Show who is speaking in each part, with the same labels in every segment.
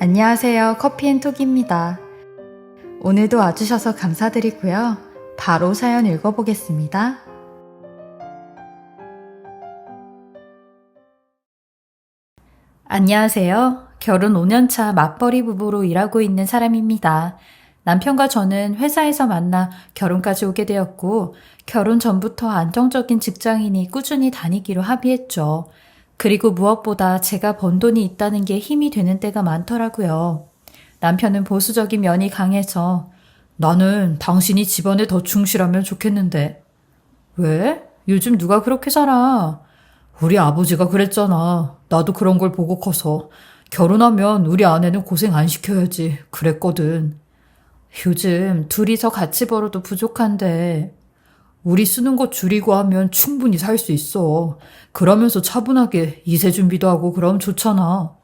Speaker 1: 안녕하세요. 커피앤톡입니다. 오늘도 와주셔서 감사드리고요. 바로 사연 읽어보겠습니다. 안녕하세요. 결혼 5년차 맞벌이 부부로 일하고 있는 사람입니다. 남편과 저는 회사에서 만나 결혼까지 오게 되었고, 결혼 전부터 안정적인 직장인이 꾸준히 다니기로 합의했죠. 그리고 무엇보다 제가 번 돈이 있다는 게 힘이 되는 때가 많더라고요. 남편은 보수적인 면이 강해서 나는 당신이 집안에 더 충실하면 좋겠는데. 왜? 요즘 누가 그렇게 살아? 우리 아버지가 그랬잖아. 나도 그런 걸 보고 커서. 결혼하면 우리 아내는 고생 안 시켜야지. 그랬거든. 요즘 둘이서 같이 벌어도 부족한데. 우리 쓰는 거 줄이고 하면 충분히 살 수 있어. 그러면서 차분하게 이세 준비도 하고 그럼 좋잖아.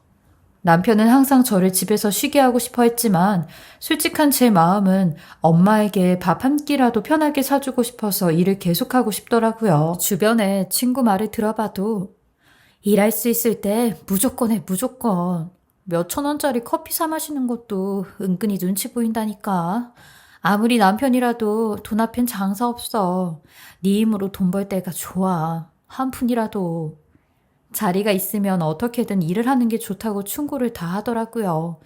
Speaker 1: 남편은 항상 저를 집에서 쉬게 하고 싶어 했지만 솔직한 제 마음은 엄마에게 밥 한 끼라도 편하게 사주고 싶어서 일을 계속하고 싶더라고요. 주변에 친구 말을 들어봐도 일할 수 있을 때 무조건 해, 무조건. 몇천 원짜리 커피 사 마시는 것도 은근히 눈치 보인다니까. 아무리 남편이라도 돈 앞엔 장사 없어. 네 힘으로 돈 벌 때가 좋아. 한 푼이라도. 자리가 있으면 어떻게든 일을 하는 게 좋다고 충고를 다 하더라고요.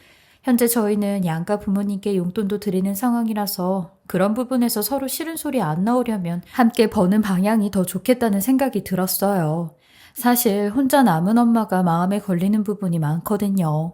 Speaker 1: 현재 저희는 양가 부모님께 용돈도 드리는 상황이라서 그런 부분에서 서로 싫은 소리 안 나오려면 함께 버는 방향이 더 좋겠다는 생각이 들었어요. 사실 혼자 남은 엄마가 마음에 걸리는 부분이 많거든요.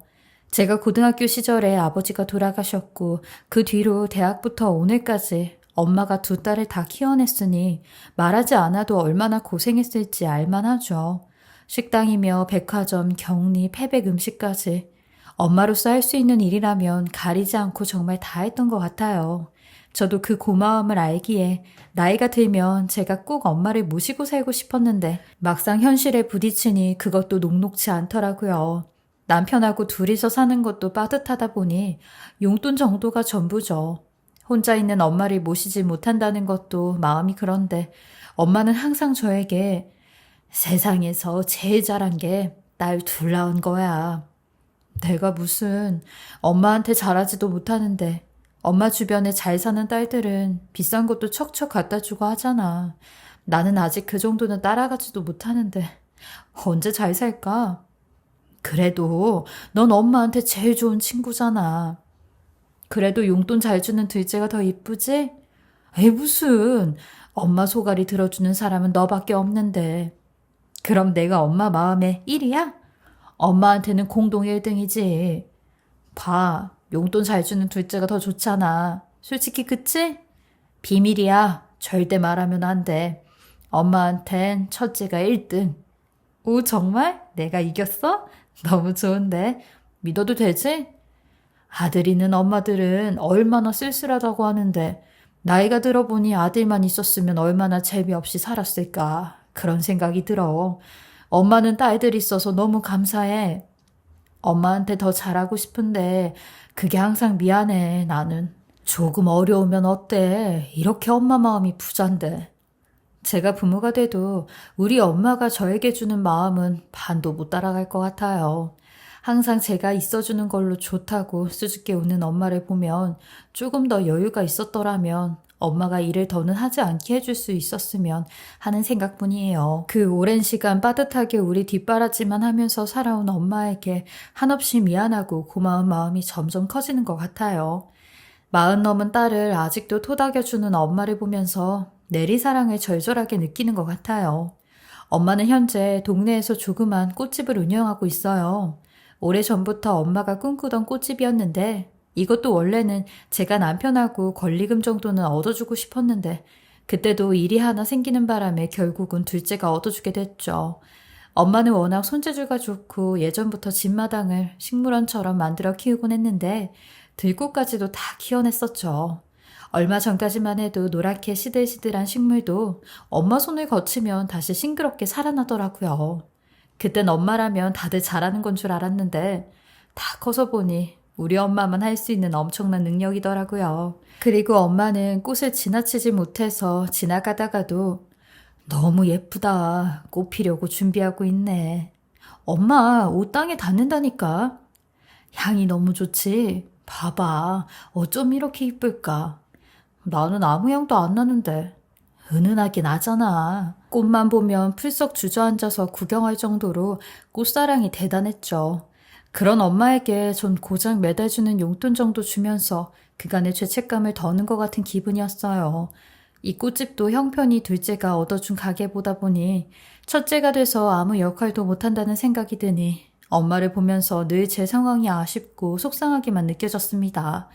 Speaker 1: 제가 고등학교 시절에 아버지가 돌아가셨고 그 뒤로 대학부터 오늘까지 엄마가 두 딸을 다 키워냈으니 말하지 않아도 얼마나 고생했을지 알만하죠. 식당이며 백화점, 격리, 패백 음식까지 엄마로서 할 수 있는 일이라면 가리지 않고 정말 다 했던 것 같아요. 저도 그 고마움을 알기에 나이가 들면 제가 꼭 엄마를 모시고 살고 싶었는데 막상 현실에 부딪히니 그것도 녹록치 않더라고요. 남편하고 둘이서 사는 것도 빠듯하다 보니 용돈 정도가 전부죠. 혼자 있는 엄마를 모시지 못한다는 것도 마음이 그런데 엄마는 항상 저에게 세상에서 제일 잘한 게 날 둘 낳은 거야. 내가 무슨 엄마한테 잘하지도 못하는데 엄마 주변에 잘 사는 딸들은 비싼 것도 척척 갖다 주고 하잖아. 나는 아직 그 정도는 따라가지도 못하는데 언제 잘 살까? 그래도 넌 엄마한테 제일 좋은 친구잖아. 그래도 용돈 잘 주는 둘째가 더 이쁘지? 에이, 무슨. 엄마 소갈이 들어주는 사람은 너밖에 없는데. 그럼 내가 엄마 마음에 1위야? 엄마한테는 공동 1등이지. 봐. 용돈 잘 주는 둘째가 더 좋잖아. 솔직히 그치? 비밀이야. 절대 말하면 안 돼. 엄마한텐 첫째가 1등. 오, 정말? 내가 이겼어? 너무 좋은데. 믿어도 되지? 아들 있는 엄마들은 얼마나 쓸쓸하다고 하는데, 나이가 들어보니 아들만 있었으면 얼마나 재미없이 살았을까. 그런 생각이 들어. 엄마는 딸들 있어서 너무 감사해. 엄마한테 더 잘하고 싶은데, 그게 항상 미안해, 나는. 조금 어려우면 어때? 이렇게 엄마 마음이 부잔데. 제가 부모가 돼도 우리 엄마가 저에게 주는 마음은 반도 못 따라갈 것 같아요. 항상 제가 있어주는 걸로 좋다고 수줍게 웃는 엄마를 보면 조금 더 여유가 있었더라면 엄마가 일을 더는 하지 않게 해줄 수 있었으면 하는 생각뿐이에요. 그 오랜 시간 빠듯하게 우리 뒷바라지만 하면서 살아온 엄마에게 한없이 미안하고 고마운 마음이 점점 커지는 것 같아요. 마흔 넘은 딸을 아직도 토닥여주는 엄마를 보면서 내리사랑을 절절하게 느끼는 것 같아요. 엄마는 현재 동네에서 조그만 꽃집을 운영하고 있어요. 오래전부터 엄마가 꿈꾸던 꽃집이었는데 이것도 원래는 제가 남편하고 권리금 정도는 얻어주고 싶었는데 그때도 일이 하나 생기는 바람에 결국은 둘째가 얻어주게 됐죠. 엄마는 워낙 손재주가 좋고 예전부터 집마당을 식물원처럼 만들어 키우곤 했는데 들꽃까지도 다 키워냈었죠. 얼마 전까지만 해도 노랗게 시들시들한 식물도 엄마 손을 거치면 다시 싱그럽게 살아나더라고요. 그땐 엄마라면 다들 잘하는 건 줄 알았는데 다 커서 보니 우리 엄마만 할 수 있는 엄청난 능력이더라고요. 그리고 엄마는 꽃을 지나치지 못해서 지나가다가도 너무 예쁘다. 꽃 피려고 준비하고 있네. 엄마, 옷 땅에 닿는다니까. 향이 너무 좋지? 봐봐. 어쩜 이렇게 이쁠까? 나는 아무 향도 안 나는데. 은은하게 나잖아. 꽃만 보면 풀썩 주저앉아서 구경할 정도로 꽃사랑이 대단했죠. 그런 엄마에게 전 고작 매달 주는 용돈 정도 주면서 그간의 죄책감을 더는 것 같은 기분이었어요. 이 꽃집도 형편이 둘째가 얻어준 가게보다 보니 첫째가 돼서 아무 역할도 못한다는 생각이 드니 엄마를 보면서 늘 제 상황이 아쉽고 속상하게만 느껴졌습니다.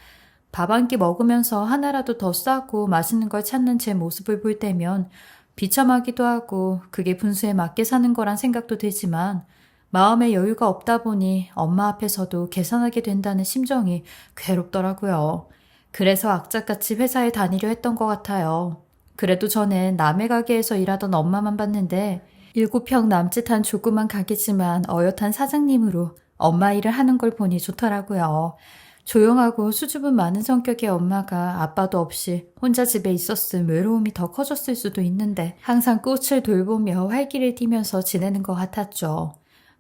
Speaker 1: 밥 한 끼 먹으면서 하나라도 더 싸고 맛있는 걸 찾는 제 모습을 볼 때면 비참하기도 하고 그게 분수에 맞게 사는 거란 생각도 들지만 마음에 여유가 없다 보니 엄마 앞에서도 계산하게 된다는 심정이 괴롭더라고요. 그래서 악착같이 회사에 다니려 했던 것 같아요. 그래도 저는 남의 가게에서 일하던 엄마만 봤는데 일곱 평 남짓한 조그만 가게지만 어엿한 사장님으로 엄마 일을 하는 걸 보니 좋더라고요. 조용하고 수줍음 많은 성격의 엄마가 아빠도 없이 혼자 집에 있었음 외로움이 더 커졌을 수도 있는데 항상 꽃을 돌보며 활기를 띠면서 지내는 것 같았죠.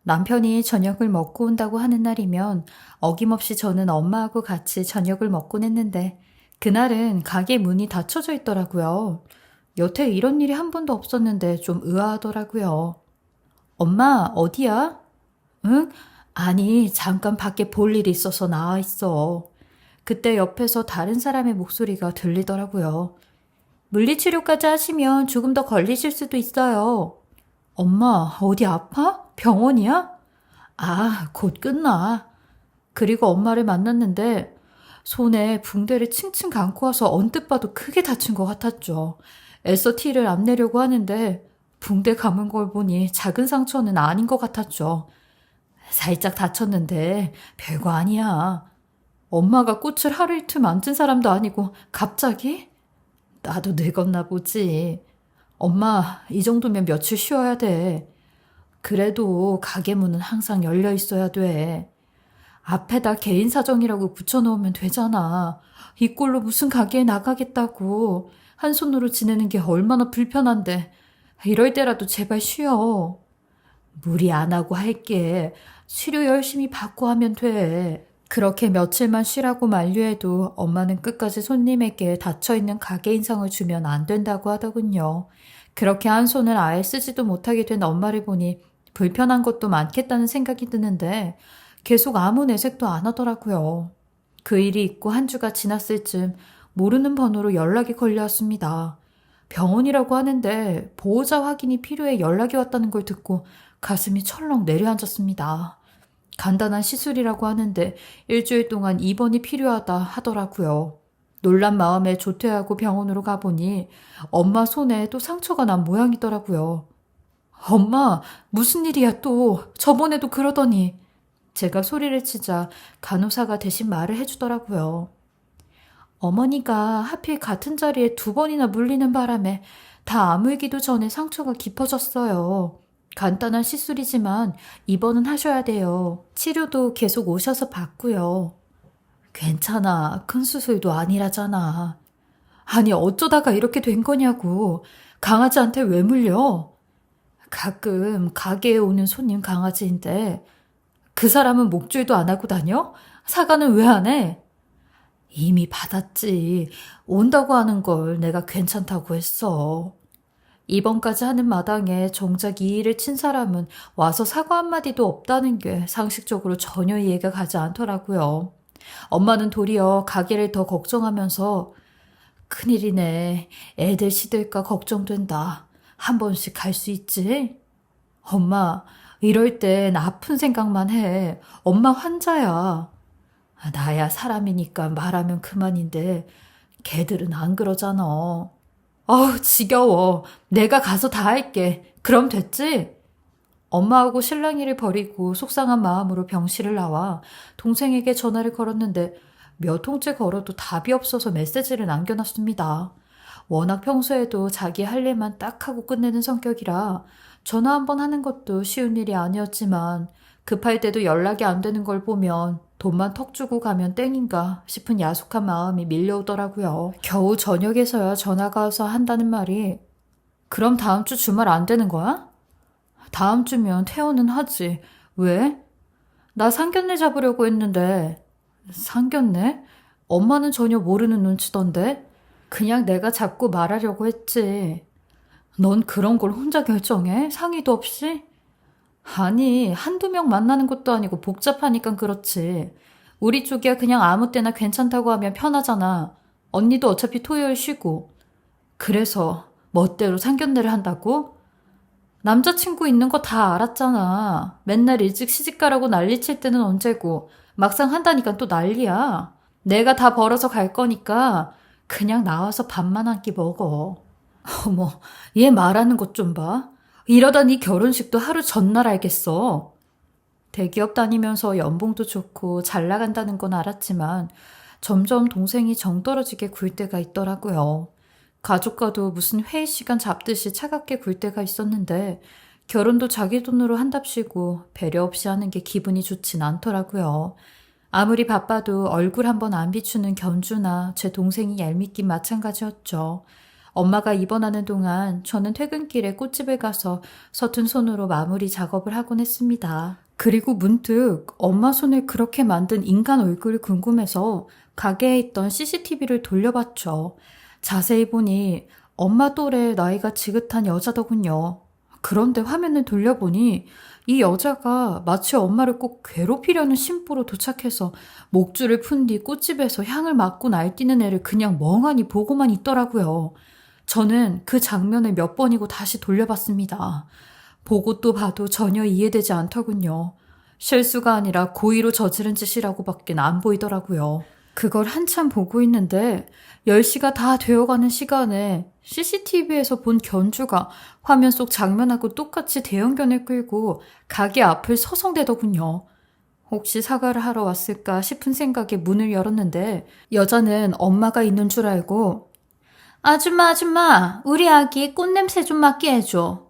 Speaker 1: 남편이 저녁을 먹고 온다고 하는 날이면 어김없이 저는 엄마하고 같이 저녁을 먹곤 했는데 그날은 가게 문이 닫혀져 있더라고요. 여태 이런 일이 한 번도 없었는데 좀 의아하더라고요. 엄마, 어디야? 응? 아니, 잠깐 밖에 볼 일이 있어서 나와 있어. 그때 옆에서 다른 사람의 목소리가 들리더라고요. 물리치료까지 하시면 조금 더 걸리실 수도 있어요. 엄마, 어디 아파? 병원이야? 아, 곧 끝나. 그리고 엄마를 만났는데 손에 붕대를 칭칭 감고 와서 언뜻 봐도 크게 다친 것 같았죠. 애써 티를 안 내려고 하는데 붕대 감은 걸 보니 작은 상처는 아닌 것 같았죠. 살짝 다쳤는데 별거 아니야. 엄마가 꽃을 하루 이틀 만진 사람도 아니고 갑자기? 나도 늙었나 보지. 엄마, 이 정도면 며칠 쉬어야 돼. 그래도 가게 문은 항상 열려 있어야 돼. 앞에다 개인 사정이라고 붙여놓으면 되잖아. 이 꼴로 무슨 가게에 나가겠다고. 한 손으로 지내는 게 얼마나 불편한데. 이럴 때라도 제발 쉬어. 무리 안 하고 할게. 치료 열심히 받고 하면 돼. 그렇게 며칠만 쉬라고 만류해도 엄마는 끝까지 손님에게 닫혀있는 가게 인상을 주면 안 된다고 하더군요. 그렇게 한 손을 아예 쓰지도 못하게 된 엄마를 보니 불편한 것도 많겠다는 생각이 드는데 계속 아무 내색도 안 하더라고요. 그 일이 있고 한 주가 지났을 즈음 모르는 번호로 연락이 걸려왔습니다. 병원이라고 하는데 보호자 확인이 필요해 연락이 왔다는 걸 듣고 가슴이 철렁 내려앉았습니다. 간단한 시술이라고 하는데 일주일 동안 입원이 필요하다 하더라고요. 놀란 마음에 조퇴하고 병원으로 가보니 엄마 손에 또 상처가 난 모양이더라고요. 엄마, 무슨 일이야 또. 저번에도 그러더니. 제가 소리를 치자 간호사가 대신 말을 해주더라고요. 어머니가 하필 같은 자리에 두 번이나 물리는 바람에 다 아물기도 전에 상처가 깊어졌어요. 간단한 시술이지만 입원은 하셔야 돼요. 치료도 계속 오셔서 받고요. 괜찮아. 큰 수술도 아니라잖아. 아니, 어쩌다가 이렇게 된 거냐고. 강아지한테 왜 물려? 가끔 가게에 오는 손님 강아지인데 그 사람은 목줄도 안 하고 다녀? 사과는 왜 안 해? 이미 받았지. 온다고 하는 걸 내가 괜찮다고 했어. 이번까지 하는 마당에 정작 이 일을 친 사람은 와서 사과 한마디도 없다는 게 상식적으로 전혀 이해가 가지 않더라고요. 엄마는 도리어 가게를 더 걱정하면서 큰일이네. 애들 시들까 걱정된다. 한 번씩 갈 수 있지? 엄마, 이럴 땐 아픈 생각만 해. 엄마 환자야. 나야 사람이니까 말하면 그만인데, 걔들은 안 그러잖아. 어우, 지겨워. 내가 가서 다 할게. 그럼 됐지? 엄마하고 신랑이를 버리고 속상한 마음으로 병실을 나와 동생에게 전화를 걸었는데 몇 통째 걸어도 답이 없어서 메시지를 남겨놨습니다. 워낙 평소에도 자기 할 일만 딱 하고 끝내는 성격이라 전화 한 번 하는 것도 쉬운 일이 아니었지만 급할 때도 연락이 안 되는 걸 보면 돈만 턱 주고 가면 땡인가 싶은 야속한 마음이 밀려오더라고요. 겨우 저녁에서야 전화가 와서 한다는 말이 그럼 다음 주 주말 안 되는 거야? 다음 주면 퇴원은 하지. 왜? 나 상견례 잡으려고 했는데. 상견례? 엄마는 전혀 모르는 눈치던데? 그냥 내가 자꾸 말하려고 했지. 넌 그런 걸 혼자 결정해? 상의도 없이? 아니, 한두 명 만나는 것도 아니고 복잡하니까 그렇지. 우리 쪽이야 그냥 아무 때나 괜찮다고 하면 편하잖아. 언니도 어차피 토요일 쉬고. 그래서 멋대로 상견례를 한다고? 남자친구 있는 거 다 알았잖아. 맨날 일찍 시집가라고 난리칠 때는 언제고. 막상 한다니까 또 난리야. 내가 다 벌어서 갈 거니까 그냥 나와서 밥만 한 끼 먹어. 어머, 얘 말하는 것 좀 봐. 이러다 네 결혼식도 하루 전날 알겠어. 대기업 다니면서 연봉도 좋고 잘 나간다는 건 알았지만 점점 동생이 정 떨어지게 굴 때가 있더라고요. 가족과도 무슨 회의 시간 잡듯이 차갑게 굴 때가 있었는데 결혼도 자기 돈으로 한답시고 배려 없이 하는 게 기분이 좋진 않더라고요. 아무리 바빠도 얼굴 한번 안 비추는 견주나 제 동생이 얄밉긴 마찬가지였죠. 엄마가 입원하는 동안 저는 퇴근길에 꽃집에 가서 서툰 손으로 마무리 작업을 하곤 했습니다. 그리고 문득 엄마 손을 그렇게 만든 인간 얼굴이 궁금해서 가게에 있던 CCTV를 돌려봤죠. 자세히 보니 엄마 또래 나이가 지긋한 여자더군요. 그런데 화면을 돌려보니 이 여자가 마치 엄마를 꼭 괴롭히려는 심보로 도착해서 목줄을 푼 뒤 꽃집에서 향을 맡고 날뛰는 애를 그냥 멍하니 보고만 있더라고요. 저는 그 장면을 몇 번이고 다시 돌려봤습니다. 보고 또 봐도 전혀 이해되지 않더군요. 실수가 아니라 고의로 저지른 짓이라고밖엔 안 보이더라고요. 그걸 한참 보고 있는데 10시가 다 되어가는 시간에 CCTV에서 본 견주가 화면 속 장면하고 똑같이 대형견을 끌고 가게 앞을 서성대더군요. 혹시 사과를 하러 왔을까 싶은 생각에 문을 열었는데 여자는 엄마가 있는 줄 알고 아줌마 아줌마 우리 아기 꽃냄새 좀 맡게 해줘.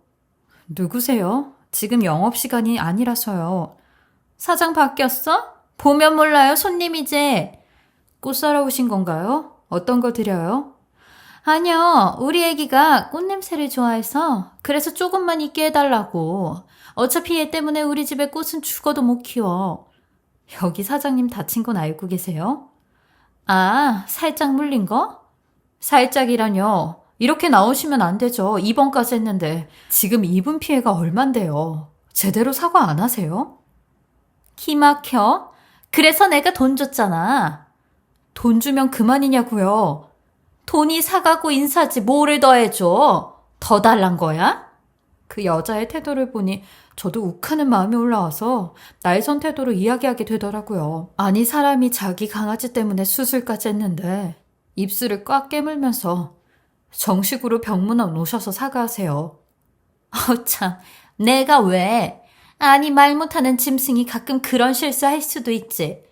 Speaker 1: 누구세요? 지금 영업시간이 아니라서요. 사장 바뀌었어? 보면 몰라요 손님이지. 꽃 사러 오신 건가요? 어떤 거 드려요? 아니요, 우리 애기가 꽃냄새를 좋아해서 그래서 조금만 있게 해달라고. 어차피 얘 때문에 우리 집에 꽃은 죽어도 못 키워. 여기 사장님 다친 건 알고 계세요? 아, 살짝 물린 거? 살짝이라뇨. 이렇게 나오시면 안 되죠. 입원까지 했는데 지금 입은 피해가 얼만데요. 제대로 사과 안 하세요? 키 막혀? 그래서 내가 돈 줬잖아. 돈 주면 그만이냐고요. 돈이 사가고 인사지 뭐를 더 해줘. 더 달란 거야? 그 여자의 태도를 보니 저도 욱하는 마음이 올라와서 날선 태도로 이야기하게 되더라고요. 아니 사람이 자기 강아지 때문에 수술까지 했는데 입술을 꽉 깨물면서 정식으로 병문안 오셔서 사과하세요. 어 참, 내가 왜? 아니 말 못하는 짐승이 가끔 그런 실수할 수도 있지.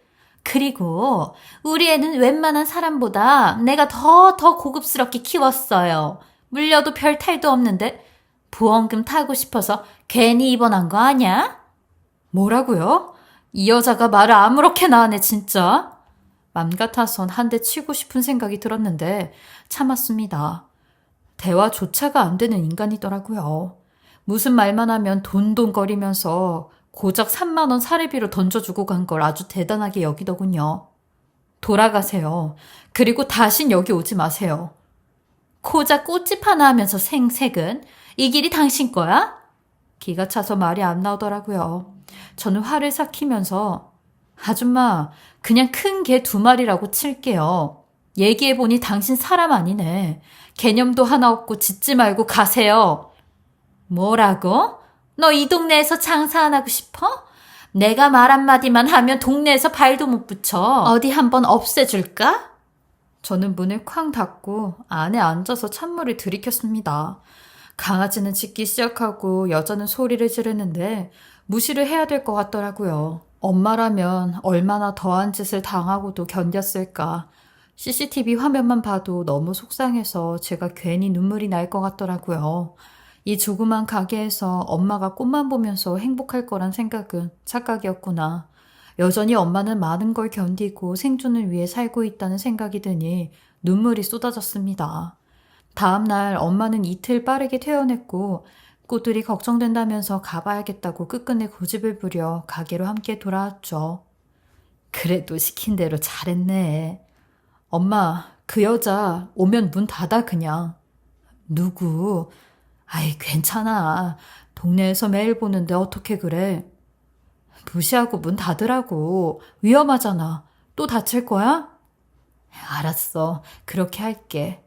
Speaker 1: 그리고 우리 애는 웬만한 사람보다 내가 더 더 고급스럽게 키웠어요. 물려도 별 탈도 없는데 보험금 타고 싶어서 괜히 입원한 거 아냐? 뭐라고요? 이 여자가 말을 아무렇게나 하네 진짜. 맘 같아선 한 대 치고 싶은 생각이 들었는데 참았습니다. 대화조차가 안 되는 인간이더라고요. 무슨 말만 하면 돈돈거리면서 고작 3만원 사례비로 던져주고 간 걸 아주 대단하게 여기더군요. 돌아가세요. 그리고 다신 여기 오지 마세요. 고작 꽃집 하나 하면서 생색은? 이 길이 당신 거야? 기가 차서 말이 안 나오더라고요. 저는 화를 삭히면서 아줌마, 그냥 큰 개 두 마리라고 칠게요. 얘기해보니 당신 사람 아니네. 개념도 하나 없고 짖지 말고 가세요. 뭐라고? 너 이 동네에서 장사 안 하고 싶어? 내가 말 한마디만 하면 동네에서 발도 못 붙여. 어디 한번 없애줄까? 저는 문을 쾅 닫고 안에 앉아서 찬물을 들이켰습니다. 강아지는 짖기 시작하고 여자는 소리를 지르는데 무시를 해야 될 것 같더라고요. 엄마라면 얼마나 더한 짓을 당하고도 견뎠을까. CCTV 화면만 봐도 너무 속상해서 제가 괜히 눈물이 날 것 같더라고요. 이 조그만 가게에서 엄마가 꽃만 보면서 행복할 거란 생각은 착각이었구나. 여전히 엄마는 많은 걸 견디고 생존을 위해 살고 있다는 생각이 드니 눈물이 쏟아졌습니다. 다음날 엄마는 이틀 빠르게 퇴원했고 꽃들이 걱정된다면서 가봐야겠다고 끝끝내 고집을 부려 가게로 함께 돌아왔죠. 그래도 시킨 대로 잘했네. 엄마, 그 여자 오면 문 닫아 그냥. 누구? 아이, 괜찮아. 동네에서 매일 보는데 어떻게 그래? 무시하고 문 닫으라고. 위험하잖아. 또 다칠 거야? 알았어. 그렇게 할게.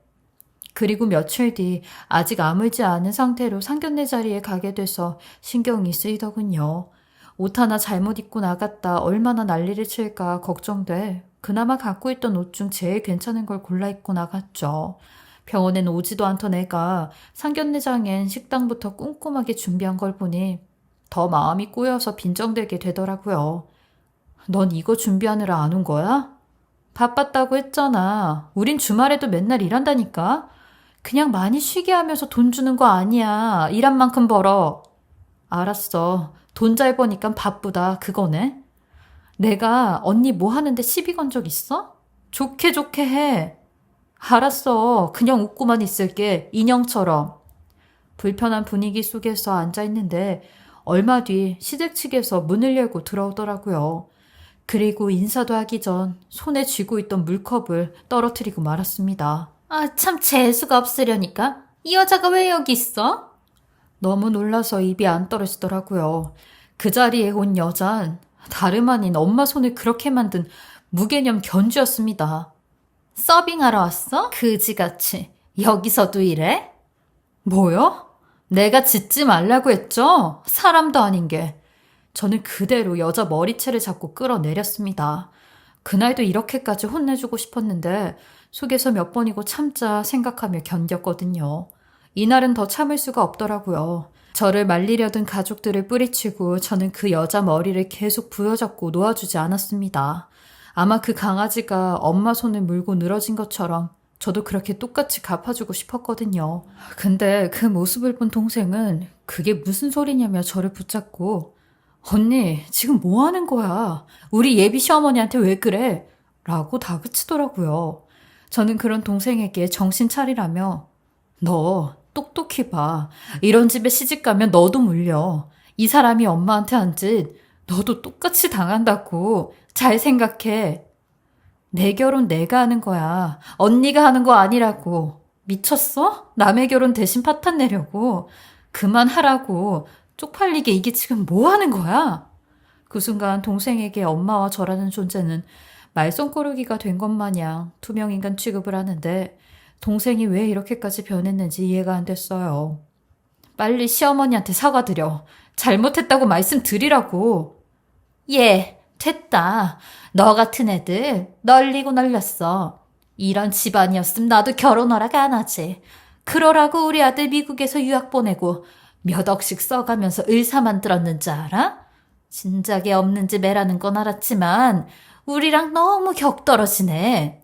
Speaker 1: 그리고 며칠 뒤 아직 아물지 않은 상태로 상견례 자리에 가게 돼서 신경이 쓰이더군요. 옷 하나 잘못 입고 나갔다 얼마나 난리를 칠까 걱정돼. 그나마 갖고 있던 옷 중 제일 괜찮은 걸 골라 입고 나갔죠. 병원엔 오지도 않던 애가 상견례장엔 식당부터 꼼꼼하게 준비한 걸 보니 더 마음이 꼬여서 빈정되게 되더라고요. 넌 이거 준비하느라 안 온 거야? 바빴다고 했잖아. 우린 주말에도 맨날 일한다니까? 그냥 많이 쉬게 하면서 돈 주는 거 아니야. 일한 만큼 벌어. 알았어. 돈 잘 버니까 바쁘다. 그거네. 내가 언니 뭐 하는데 시비 건 적 있어? 좋게 좋게 해. 알았어. 그냥 웃고만 있을게. 인형처럼. 불편한 분위기 속에서 앉아 있는데 얼마 뒤 시댁 측에서 문을 열고 들어오더라고요. 그리고 인사도 하기 전 손에 쥐고 있던 물컵을 떨어뜨리고 말았습니다. 아, 참 재수가 없으려니까. 이 여자가 왜 여기 있어? 너무 놀라서 입이 안 떨어지더라고요. 그 자리에 온 여잔 다름 아닌 엄마 손을 그렇게 만든 무개념 견주였습니다. 서빙하러 왔어? 그지같이. 여기서도 이래? 뭐요? 내가 짖지 말라고 했죠? 사람도 아닌 게. 저는 그대로 여자 머리채를 잡고 끌어내렸습니다. 그날도 이렇게까지 혼내주고 싶었는데 속에서 몇 번이고 참자 생각하며 견뎠거든요. 이날은 더 참을 수가 없더라고요. 저를 말리려던 가족들을 뿌리치고 저는 그 여자 머리를 계속 부여잡고 놓아주지 않았습니다. 아마 그 강아지가 엄마 손을 물고 늘어진 것처럼 저도 그렇게 똑같이 갚아주고 싶었거든요. 근데 그 모습을 본 동생은 그게 무슨 소리냐며 저를 붙잡고 언니, 지금 뭐 하는 거야? 우리 예비 시어머니한테 왜 그래? 라고 다그치더라고요. 저는 그런 동생에게 정신 차리라며 너 똑똑히 봐. 이런 집에 시집 가면 너도 물려. 이 사람이 엄마한테 한 짓 너도 똑같이 당한다고. 잘 생각해. 내 결혼 내가 하는 거야. 언니가 하는 거 아니라고. 미쳤어? 남의 결혼 대신 파탄 내려고. 그만하라고. 쪽팔리게 이게 지금 뭐 하는 거야? 그 순간 동생에게 엄마와 저라는 존재는 말썽꾸러기가 된 것 마냥 투명인간 취급을 하는데 동생이 왜 이렇게까지 변했는지 이해가 안 됐어요. 빨리 시어머니한테 사과드려. 잘못했다고 말씀드리라고. 예, 됐다. 너 같은 애들 널리고 널렸어. 이런 집안이었음 나도 결혼 허락 안 하지. 그러라고 우리 아들 미국에서 유학 보내고 몇 억씩 써가면서 의사 만들었는지 알아? 진작에 없는 집 애라는 건 알았지만 우리랑 너무 격떨어지네.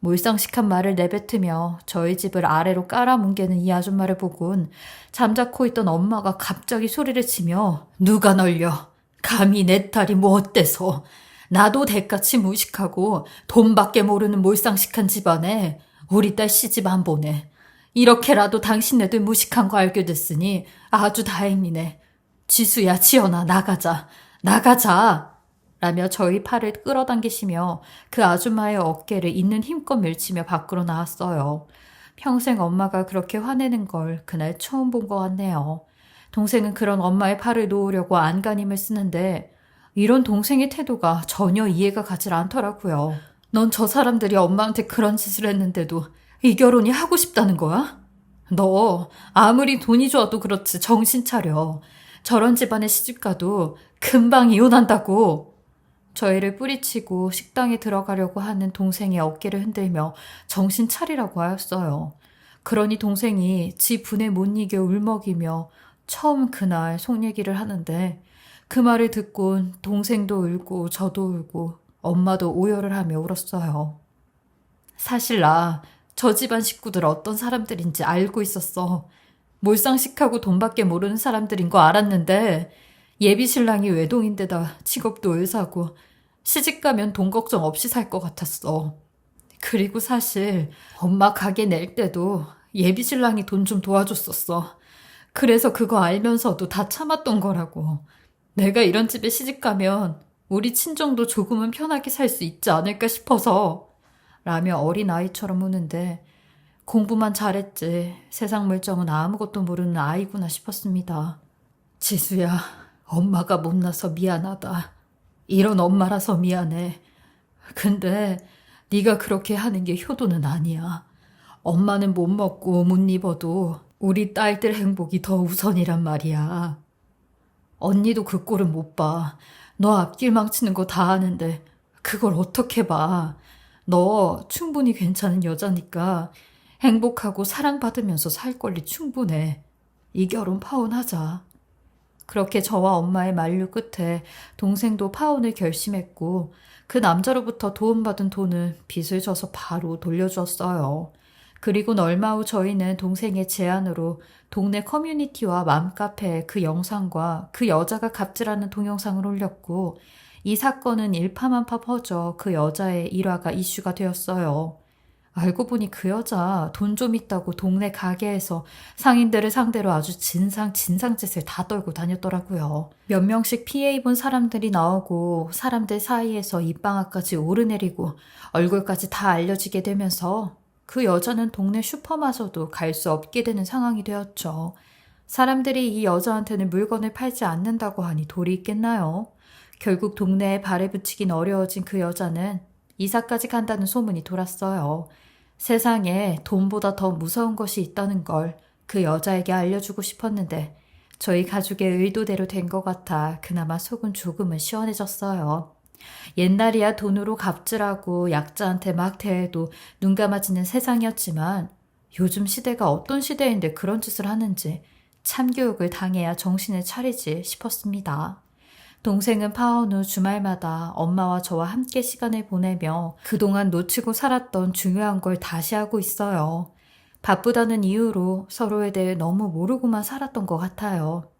Speaker 1: 몰상식한 말을 내뱉으며 저희 집을 아래로 깔아뭉개는 이 아줌마를 보곤 잠자코 있던 엄마가 갑자기 소리를 치며 누가 널려? 감히 내 딸이 뭐 어때서? 나도 대같이 무식하고 돈밖에 모르는 몰상식한 집안에 우리 딸 시집 안 보내. 이렇게라도 당신네들 무식한 거 알게 됐으니 아주 다행이네. 지수야, 지연아, 나가자. 나가자. 라며 저희 팔을 끌어당기시며 그 아줌마의 어깨를 있는 힘껏 밀치며 밖으로 나왔어요. 평생 엄마가 그렇게 화내는 걸 그날 처음 본 것 같네요. 동생은 그런 엄마의 팔을 놓으려고 안간힘을 쓰는데 이런 동생의 태도가 전혀 이해가 가질 않더라고요. 넌 저 사람들이 엄마한테 그런 짓을 했는데도 이 결혼이 하고 싶다는 거야? 너 아무리 돈이 좋아도 그렇지 정신 차려. 저런 집안에 시집가도 금방 이혼한다고. 저희를 뿌리치고 식당에 들어가려고 하는 동생의 어깨를 흔들며 정신 차리라고 하였어요. 그러니 동생이 지 분에 못 이겨 울먹이며 처음 그날 속 얘기를 하는데 그 말을 듣곤 동생도 울고 저도 울고 엄마도 오열을 하며 울었어요. 사실 나 저 집안 식구들 어떤 사람들인지 알고 있었어. 몰상식하고 돈밖에 모르는 사람들인 거 알았는데 예비 신랑이 외동인데다 직업도 의사고 시집 가면 돈 걱정 없이 살 것 같았어. 그리고 사실 엄마 가게 낼 때도 예비 신랑이 돈 좀 도와줬었어. 그래서 그거 알면서도 다 참았던 거라고. 내가 이런 집에 시집 가면 우리 친정도 조금은 편하게 살 수 있지 않을까 싶어서. 라며 어린아이처럼 우는데 공부만 잘했지 세상 물정은 아무것도 모르는 아이구나 싶었습니다. 지수야, 엄마가 못나서 미안하다. 이런 엄마라서 미안해. 근데 네가 그렇게 하는 게 효도는 아니야. 엄마는 못 먹고 못 입어도 우리 딸들 행복이 더 우선이란 말이야. 언니도 그 꼴은 못 봐. 너 앞길 망치는 거 다 아는데 그걸 어떻게 봐. 너 충분히 괜찮은 여자니까 행복하고 사랑받으면서 살 권리 충분해. 이 결혼 파혼하자. 그렇게 저와 엄마의 만류 끝에 동생도 파혼을 결심했고 그 남자로부터 도움받은 돈은 빚을 져서 바로 돌려주었어요. 그리고 얼마 후 저희는 동생의 제안으로 동네 커뮤니티와 맘카페에 그 영상과 그 여자가 갑질하는 동영상을 올렸고 이 사건은 일파만파 퍼져 그 여자의 일화가 이슈가 되었어요. 알고 보니 그 여자 돈 좀 있다고 동네 가게에서 상인들을 상대로 아주 진상 진상짓을 다 떨고 다녔더라고요. 몇 명씩 피해 입은 사람들이 나오고 사람들 사이에서 입방아까지 오르내리고 얼굴까지 다 알려지게 되면서 그 여자는 동네 슈퍼마저도 갈 수 없게 되는 상황이 되었죠. 사람들이 이 여자한테는 물건을 팔지 않는다고 하니 돌이 있겠나요? 결국 동네에 발에 붙이긴 어려워진 그 여자는 이사까지 간다는 소문이 돌았어요. 세상에 돈보다 더 무서운 것이 있다는 걸 그 여자에게 알려주고 싶었는데 저희 가족의 의도대로 된 것 같아 그나마 속은 조금은 시원해졌어요. 옛날이야 돈으로 갑질하고 약자한테 막 대해도 눈 감아지는 세상이었지만 요즘 시대가 어떤 시대인데 그런 짓을 하는지 참교육을 당해야 정신을 차리지 싶었습니다. 동생은 파혼 후 주말마다 엄마와 저와 함께 시간을 보내며 그동안 놓치고 살았던 중요한 걸 다시 하고 있어요. 바쁘다는 이유로 서로에 대해 너무 모르고만 살았던 것 같아요.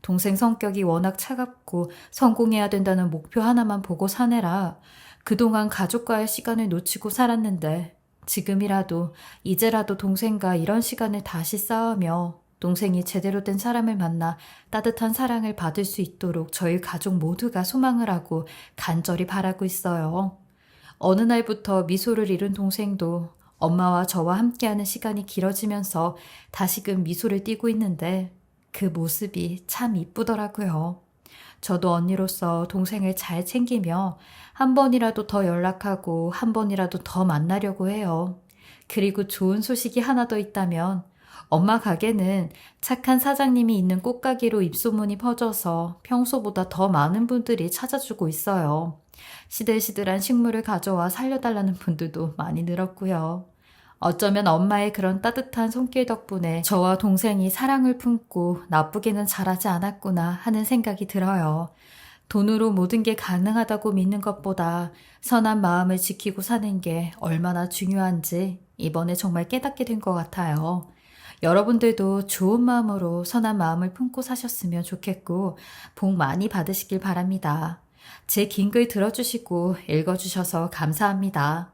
Speaker 1: 동생 성격이 워낙 차갑고 성공해야 된다는 목표 하나만 보고 사내라 그동안 가족과의 시간을 놓치고 살았는데 지금이라도 이제라도 동생과 이런 시간을 다시 쌓으며 동생이 제대로 된 사람을 만나 따뜻한 사랑을 받을 수 있도록 저희 가족 모두가 소망을 하고 간절히 바라고 있어요. 어느 날부터 미소를 잃은 동생도 엄마와 저와 함께하는 시간이 길어지면서 다시금 미소를 띠고 있는데 그 모습이 참 이쁘더라고요. 저도 언니로서 동생을 잘 챙기며 한 번이라도 더 연락하고 한 번이라도 더 만나려고 해요. 그리고 좋은 소식이 하나 더 있다면 엄마 가게는 착한 사장님이 있는 꽃가게로 입소문이 퍼져서 평소보다 더 많은 분들이 찾아주고 있어요. 시들시들한 식물을 가져와 살려달라는 분들도 많이 늘었고요. 어쩌면 엄마의 그런 따뜻한 손길 덕분에 저와 동생이 사랑을 품고 나쁘게는 자라지 않았구나 하는 생각이 들어요. 돈으로 모든 게 가능하다고 믿는 것보다 선한 마음을 지키고 사는 게 얼마나 중요한지 이번에 정말 깨닫게 된 것 같아요. 여러분들도 좋은 마음으로 선한 마음을 품고 사셨으면 좋겠고 복 많이 받으시길 바랍니다. 제 긴 글 들어주시고 읽어주셔서 감사합니다.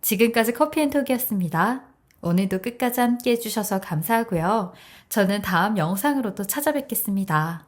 Speaker 1: 지금까지 커피앤톡이었습니다. 오늘도 끝까지 함께 해주셔서 감사하고요. 저는 다음 영상으로 또 찾아뵙겠습니다.